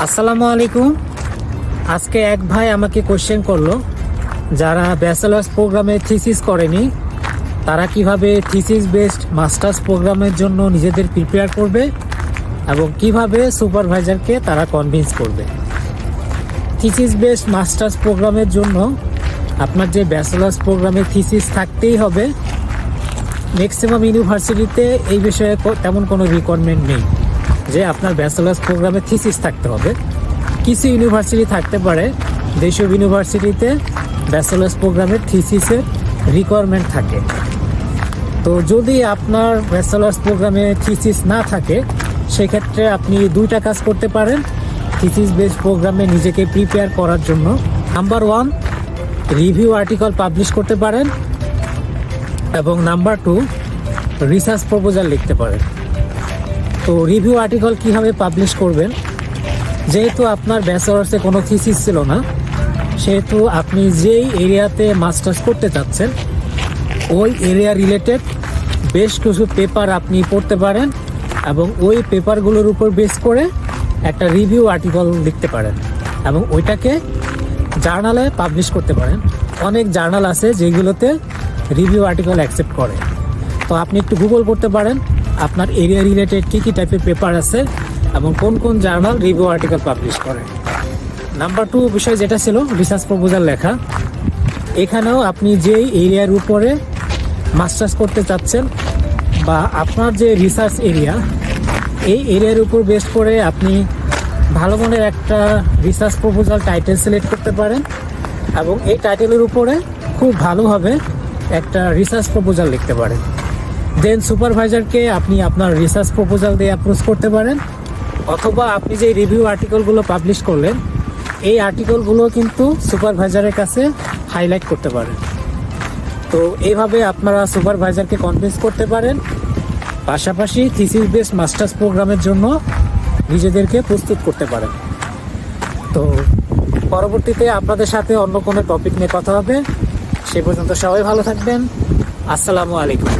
আসসালামু আলাইকুম। আজকে এক ভাই আমাকে কোশ্চেন করল, যারা ব্যাচেলার্স প্রোগ্রামে থিসিস করেনি, তারা কীভাবে থিসিস বেসড মাস্টার্স প্রোগ্রামের জন্য নিজেদের প্রিপেয়ার করবে এবং কীভাবে সুপারভাইজারকে তারা কনভিন্স করবে? থিসিস বেসড মাস্টার্স প্রোগ্রামের জন্য আপনার যে ব্যাচেলার্স প্রোগ্রামে থিসিস থাকতেই হবে। ম্যাক্সিমাম ইউনিভার্সিটিতে এই বিষয়ে তেমন কোনো রিকোয়ারমেন্ট নেই। যে আপনার ব্যাচেলার্স প্রোগ্রামে থিসিস থাকতে হবে। কিছু ইউনিভার্সিটি থাকতে পারে, যেসব ইউনিভার্সিটিতে ব্যাচেলার্স প্রোগ্রামের থিসিসের রিকোয়ারমেন্ট থাকে। তো যদি আপনার ব্যাচেলার্স প্রোগ্রামে থিসিস না থাকে, সেক্ষেত্রে আপনি দুইটা কাজ করতে পারেন। থিসিস বেস প্রোগ্রামে নিজেকে প্রিপেয়ার করার জন্য। Number one review article publish করতে পারেন। এবং নাম্বার টু রিসার্চ প্রপোজাল লিখতে পারেন। তো রিভিউ আর্টিকেল কীভাবে পাবলিশ করবেন? যেহেতু আপনার ব্যাচেলার্সে কোনো থিসিস ছিল না, সেহেতু আপনি যেই এরিয়াতে মাস্টার্স করতে চাচ্ছেন, ওই এরিয়া রিলেটেড বেশ কিছু পেপার আপনি পড়তে পারেন এবং ওই পেপারগুলোর উপর বেস করে একটা রিভিউ আর্টিকেল লিখতে পারেন এবং ওইটাকে জার্নালে পাবলিশ করতে পারেন। অনেক জার্নাল আছে যেগুলোতে রিভিউ আর্টিকেল অ্যাকসেপ্ট করে। তো আপনি একটু গুগল করতে পারেন আপনার এরিয়া রিলেটেড কী কী টাইপের পেপার আছে এবং কোন কোন জার্নাল রিভিউ আর্টিকেল পাবলিশ করে? নাম্বার টু বিষয় যেটা ছিল রিসার্চ প্রপোজাল লেখা। এখানেও আপনি যেই এরিয়ার উপরে মাস্টার্স করতে চাচ্ছেন বা আপনার যে রিসার্চ এরিয়া এই এরিয়ার উপর বেস করে আপনি ভালো মনের একটা রিসার্চ প্রপোজাল টাইটেল সিলেক্ট করতে পারেন এবং এই টাইটেলের উপরে খুব ভালোভাবে একটা রিসার্চ প্রপোজাল লিখতে পারেন। দেন সুপারভাইজারকে আপনি আপনার রিসার্চ প্রপোজাল দিয়ে অ্যাপ্রোচ করতে পারেন, অথবা আপনি যে রিভিউ আর্টিকেলগুলো পাবলিশ করলেন, এই আর্টিকেলগুলো কিন্তু সুপারভাইজারের কাছে হাইলাইট করতে পারেন। তো এইভাবে আপনারা সুপারভাইজারকে কনভিন্স করতে পারেন, পাশাপাশি থিসিস বেস মাস্টার্স প্রোগ্রামের জন্য নিজেদেরকে প্রস্তুত করতে পারেন। তো পরবর্তীতে আপনাদের সাথে অন্য কোনো টপিক নিয়ে কথা হবে, সে পর্যন্ত সবাই ভালো থাকবেন। আসসালামু আলাইকুম।